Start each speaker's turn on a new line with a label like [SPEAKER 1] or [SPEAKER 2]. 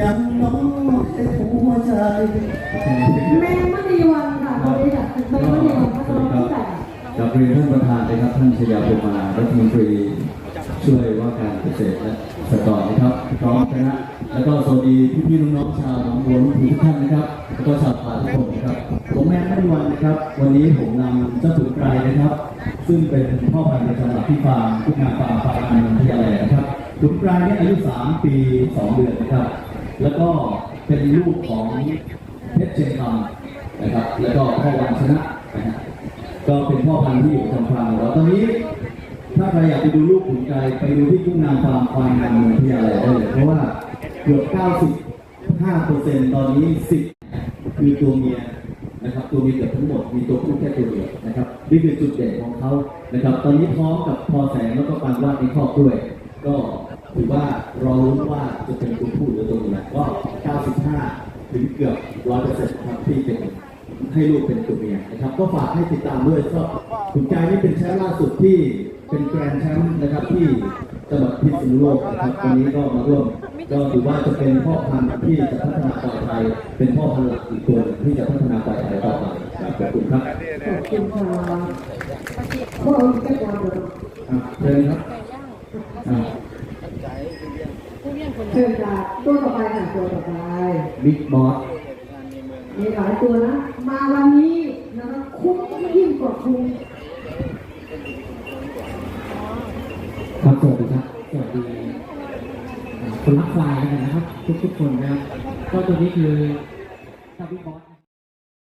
[SPEAKER 1] ยังน้องให้หัวใจ
[SPEAKER 2] แมงมณีวันค่ะตัวนี้ค่ะแมงมณีวันพัทรพิแปด
[SPEAKER 1] กับเรียนท่านประธานนะครับ ท่านชยาภูมารัฐมนตรีช่วยว่าการเกษตรและสหกรณ์นะครับพร้อมคณะแล้วก็สวัสดีพี่ๆน้องๆชาวหนองบัวทุกท่านนะครับแล้วก็ชาวป่าทุกคนนะครับ ผมแม่ไม่วันนะครับ วันนี้ผมนำเจ้าถุนไกรนะครับ ซึ่งเป็นพ่อพันธุ์ประจำหลักที่ฟาร์มทุกงานฟาร์มฟาร์มอันวิทยาลัยนะครับถุนไกรเนี่ยอายุ 3 ปี 2 เดือนนะครับ แล้วก็เป็นลูกของเพชรเชียงคำนะครับ แล้วก็พ่อวันชนะนะฮะก็เป็นพ่อพันธุ์ที่อยู่ทางฟาร์มของเราตอนนี้ถ้าใครอยากไปดูลูกขุนไก่ไปดูที่กุ้งนางฟาร์มควายงามเมืองพิยาลัยได้เลยเพราะว่าเกือบ 95เปอร์เซ็นต์ตอนนี้ 10 คือตัวเมียนะครับ ตัวเมียเกือบทั้งหมดมีตัวผู้แค่ตัวเดียวนะครับนี่คือจุดเด่นของเขานะครับ ตอนนี้พร้อมกับพอแสงแล้วก็ปานวาดในครอบด้วย ก็ ถือว่ารอรุ้นว่าจะเป็นตัวผู้หรือตัวเมียก็ 95 ถึงเกือบ 100%ครับที่เป็นให้ลูกเป็นตัวเมียนะครับ ก็ฝากให้ติดตามด้วยก็ขุนกายนี่เป็นแชมป์ล่าสุดที่เป็นแกรนด์แชมป์นะครับที่จังหวัดพิษณุโลกนะครับวันนี้ก็มาร่วมก็ถือว่าจะเป็นพ่อพันธุ์ที่จะพัฒนาควายไทยเป็นพ่อพันธุ์หลักอีกตัวหนึ่งที่จะพัฒนาควายไทยต่อไปครับขอบคุณครับ
[SPEAKER 2] ขอบคุณค่ะพวกเราแก้ความเดือด
[SPEAKER 1] อะเชิญครับอะ
[SPEAKER 2] เชิญค่ะตัวต่อไปค่ะตัวต่อไป
[SPEAKER 1] บิ๊กบอส
[SPEAKER 2] มีหลายตัวนะ มาวันนี้นะคะคุ้มยิ่งกว่าคุ้ม
[SPEAKER 3] ครับสวัสดีครับสวัสดีอ่าคนรักควายแล้วกันนะครับ ทุกๆคนนะครับก็ตัวนี้คือซาบิบอส